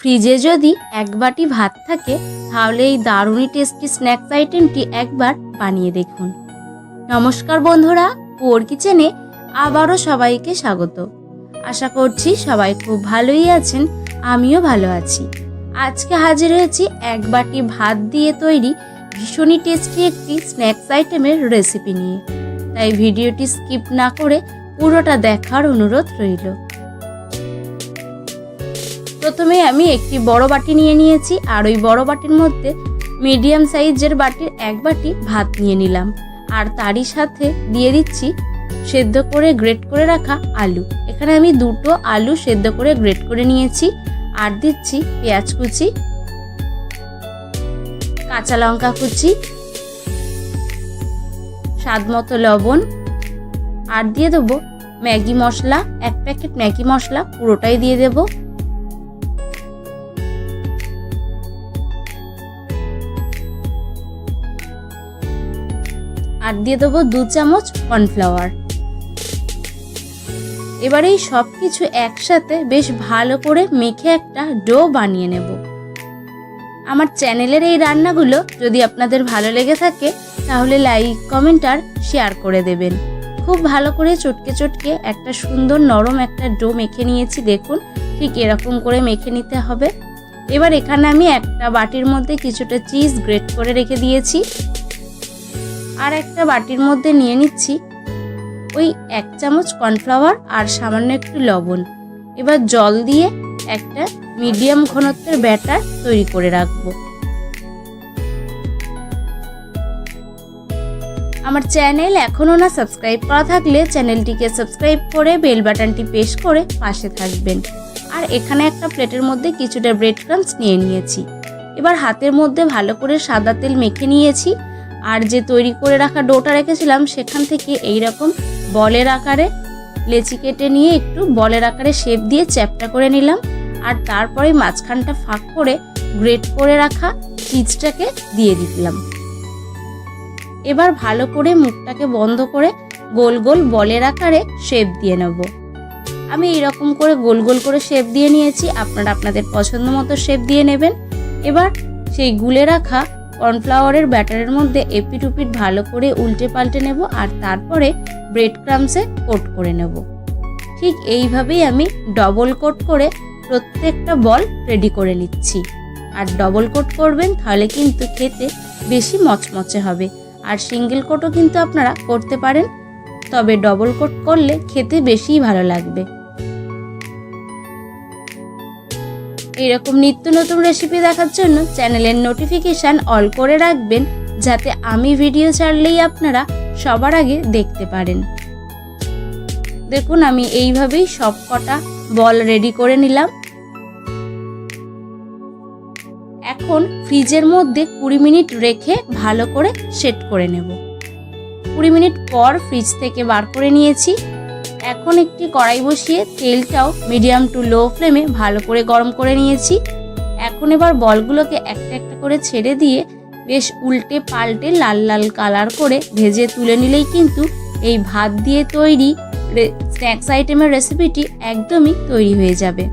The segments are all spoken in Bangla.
ফ্রিজে যদি এক বাটি ভাত থাকে, তাহলে এই দারুণই টেস্টি স্ন্যাক্স আইটেমটি একবার বানিয়ে দেখুন। নমস্কার বন্ধুরা পোর কিচেনে আবারও সবাইকে স্বাগত। আশা করছি সবাই খুব ভালোই আছেন, আমিও ভালো আছি। আজকে হাজির হয়েছি এক বাটি ভাত দিয়ে তৈরি ভীষণই টেস্টি একটি স্ন্যাক্স আইটেমের রেসিপি নিয়ে। তাই ভিডিওটি স্কিপ না করে পুরোটা দেখার অনুরোধ রইল। প্রথমে আমি একটি বড় বাটি নিয়ে নিয়েছি আর ওই বড় বাটির মধ্যে মিডিয়াম সাইজের বাটির এক বাটি ভাত নিয়ে নিলাম। আর তারই সাথে দিয়ে দিচ্ছি সেদ্ধ করে গ্রেট করে রাখা আলু। এখানে আমি দুটো আলু সেদ্ধ করে গ্রেট করে নিয়েছি আর দিচ্ছি পেঁয়াজ কুচি, কাঁচা লঙ্কা কুচি, স্বাদ মতো লবণ, আর দিয়ে দেবো ম্যাগি মশলা, এক প্যাকেট ম্যাগি মশলা পুরোটাই দিয়ে দেবো। আর দিয়ে দেবো দু চামচ কর্নফ্লাওয়ার। এবার এই সব কিছু একসাথে বেশ ভালো করে মেখে একটা ডো বানিয়ে নেব। আমার চ্যানেলের এই রান্নাগুলো যদি আপনাদের ভালো লেগে থাকে, তাহলে লাইক, কমেন্ট আর শেয়ার করে দেবেন। খুব ভালো করে চটকে চটকে একটা সুন্দর নরম একটা ডো মেখে নিয়েছি, দেখুন ঠিক এরকম করে মেখে নিতে হবে। এবার এখানে আমি একটা বাটির মধ্যে কিছুটা চিজ গ্রেট করে রেখে দিয়েছি। আর একটা বাটির মধ্যে নিয়ে নিচ্ছি ওই এক চামচ কর্নফ্লাওয়ার আর সামান্য একটু লবণ। এবার জল দিয়ে একটা মিডিয়াম ঘনত্বের ব্যাটার তৈরি করে রাখব। আমার চ্যানেল এখনও না সাবস্ক্রাইব করা থাকলে চ্যানেলটিকে সাবস্ক্রাইব করে বেল বাটনটি প্রেস করে পাশে থাকবেন। আর এখানে একটা প্লেটের মধ্যে কিছুটা ব্রেড ক্রামস নিয়ে নিয়েছি। এবার হাতের মধ্যে ভালো করে সাদা তেল মেখে নিয়েছি। আর যে তৈরি করে রাখা ডোটা রেখেছিলাম, সেখান থেকে এই রকম বলের আকারে লেচি কেটে নিয়ে একটু বলের আকারে শেপ দিয়ে চ্যাপটা করে নিলাম। আর তারপরে মাঝখানটা ফাঁক করে গ্রেট করে রাখা চিজটাকে দিয়ে দিলাম। এবার ভালো করে মুখটাকে বন্ধ করে গোল গোল বলের আকারে শেপ দিয়ে নেব। আমি এরকম করে গোল গোল করে শেপ দিয়ে নিয়েছি, আপনারা আপনাদের পছন্দ মতো শেপ দিয়ে নেবেন। এবার সেই গুলে রাখা কর্নফ্লাওয়ারের ব্যাটারের মধ্যে এপিট উপিট ভালো করে উল্টে পাল্টে নেব আর তারপরে ব্রেড ক্রামসে কোট করে নেব। ঠিক এইভাবেই আমি ডবল কোট করে প্রত্যেকটা বল রেডি করে নিচ্ছি। আর ডবল কোট করবেন তাহলে কিন্তু খেতে বেশি মচমচে হবে। আর সিঙ্গেল কোটও কিন্তু আপনারা করতে পারেন। তবে ডবল কোট করলে খেতে বেশিই ভালো লাগবে। এরকম নিত্য নতুন রেসিপি দেখার জন্য চ্যানেলের নোটিফিকেশান অল করে রাখবেন, যাতে আমি ভিডিও ছাড়লেই আপনারা সবার আগে দেখতে পারেন। দেখুন, আমি এইভাবেই সব কটা বল রেডি করে নিলাম। এখন ফ্রিজের মধ্যে কুড়ি মিনিট রেখে ভালো করে সেট করে নেব। কুড়ি মিনিট পর ফ্রিজ থেকে বার করে নিয়েছি। এখন একটি কড়াই বসিয়ে তেলটাও মিডিয়াম টু লো ফ্লেমে ভালো করে গরম করে নিয়েছি। এখন এবার বলগুলোকে একটা একটা করে ছেড়ে দিয়ে বেশ উল্টে পাল্টে লাল লাল কালার করে ভেজে তুলে নিলেই কিন্তু এই ভাত দিয়ে তৈরি স্ন্যাক্স আইটেমের রেসিপিটি একদমই তৈরি হয়ে যাবে।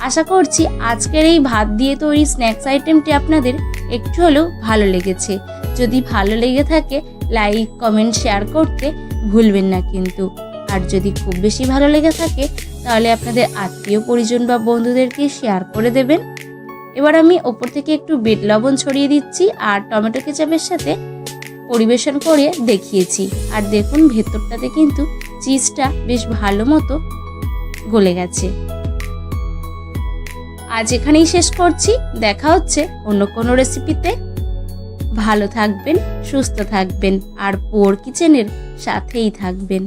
আশা করছি আজকের এই ভাত দিয়ে তৈরি স্ন্যাক্স আইটেমটি আপনাদের একটু হলেও ভালো লেগেছে। যদি ভালো লেগে থাকে লাইক কমেন্ট শেয়ার করতে ভুলবেন না কিন্তু। আর যদি খুব বেশি ভালো লেগে থাকে, তাহলে আপনাদের আত্মীয় পরিজন বা বন্ধুদেরকে শেয়ার করে দেবেন। এবার আমি ওপর থেকে একটু বিট লবণ ছড়িয়ে দিচ্ছি আর টমেটো কেচাপের সাথে পরিবেশন করে দেখিয়েছি। আর দেখুন, ভেতরটাতে কিন্তু চিজটা বেশ ভালো মতো গলে গেছে। আজ এখানেই শেষ করছি। দেখা হচ্ছে অন্য কোনো রেসিপিতে ভালো থাকবেন, সুস্থ থাকবেন, আর পোর কিচেনের সাথেই থাকবেন।